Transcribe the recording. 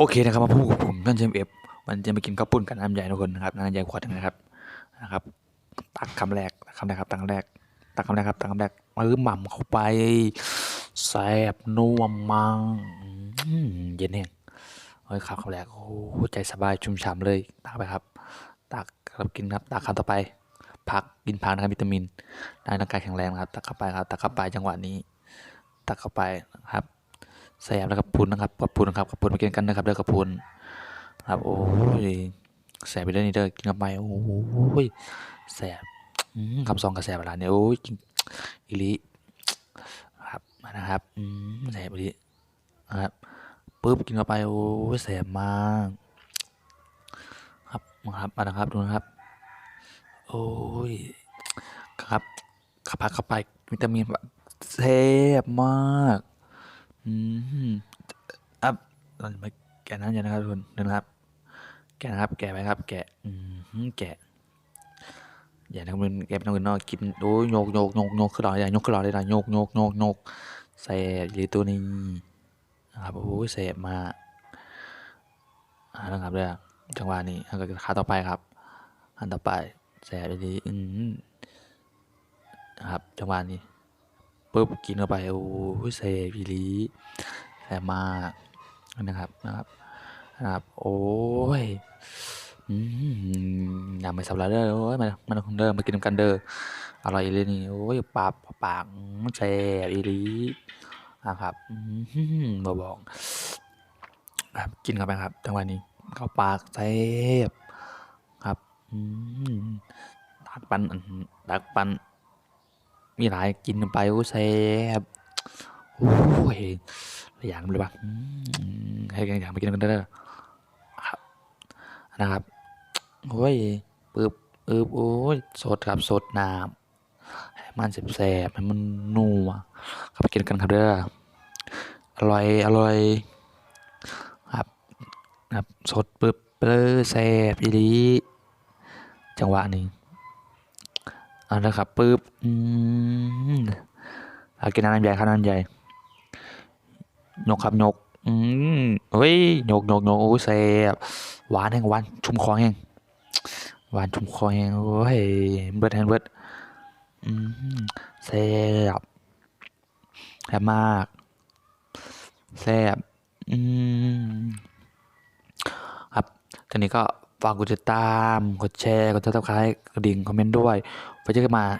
โอเคนะครับมาพูดกับผมท่านเจมเอฟมันจะไปกินข้าวปุ้นกับน้ำใหญ่ทุกคนนะครับน้ำใหญ่ขวดนึงนะครับนะครับ ตักคำแรกคำแรกครับตักคำแรกตักคำแรกครับตักคำแรกมือหม่ำเข้าไปแซ่บนัวมังเย็นแห้งเฮ้ยครับคำแรกโอ้ใจสบายชุ่มฉ่ำเลยตักไปครับ ตักครับกินครับตักคำต่อไปผักกินผักนะครับวิตามินได้ร่างกายแข็งแรงนะครับ ตักเข้าไปครับ ตักเข้าไปจังหวะนี้ ตักเข้าไปนะครับ แสบแล้วกับพุนนะครับกับพุนนะครับกับพุนมากินกันนะครับเด้อกับพุนครับโอ้ยแสบไปเรื่อยนี่เด้อกินกับไปโอ้ยแสบคำสองกับแสบเวลาเนี่ยโอ้ยกินอีหลิครับมานะครับอืมแสบอีหลินะครับปุ๊บกินเข้าไปโอ้ยแสบมากครับมาครับมานะครับดูนะครับ โอ้ยครับขับพักเข้าไปวิตามินแบบแสบมาก อืมอัพเราจะมาแกะน้ำเย็นนะครับทุกคนดูนะครับ แกะนะครับ แกะไปครับ แกะ อืมแกะ อย่าทำเป็นแกะเป็นคนนอกกินโอ้ยโยกโยกโยกโยกขึ้นหลอดอย่าโยกขึ้นหลอดเลยนะโยกโยกโยกโยกใส่หรือตัวนี้นะครับโอ้ยเสพมาอ่านะครับเรื่องจังหวะนี้แล้วก็ขาต่อไปครับ อันต่อไปแสบดีอืมนะครับจังหวะนี้ปุ๊บกินเข้าไปโอ้ยเซพีลี แซ่มากนะครับนะครับนะครับ โอ้ยอืมอยาไปสับล้วเด้อโอ้ยมันมันคงเด้อมากินกันเด้ออร่อยเลยนี่โอ้ยปากปากแซ่บอีลีนะครับบอบอกครับกินเข้าไปครับจังหวะนี้เข้าปากแซ่บครับตักปันตักปันมีหลายกินไปโอ้แซ่บโอ้ย อย่างเลยปะอืมให้กันอย่างไปกินกันเด้อครับนะครับโอ้ยปึ๊บปึ๊บโอ้ยสดครับสดน้ำให้มันแซ่บๆให้มันนัวครับไปกินกันครับเด้ออร่อยอร่อยครับครับสดปึ๊บเปลือแซ่บอีดีจังหวะนี้เอานะครับปึ๊บอืมกินน้ำใหญ่ข้าวน้ำใหญ่ ยกครับยกอืมเฮ้ยยกยกยกโอ้ยแซ่บหวานแห้งหวานชุ่มคอแห้งหวานชุ่มคอแห้งโอ้ยเบิดแฮนเบิดอืมแซ่บแซ่บมากแซ่บอืมครับทีนี้ก็ฝากกดติดตาม กดแชร์ กดซับสไครต์กระดิ่ง คอมเมนต์ด้วยไว้เจอกันมา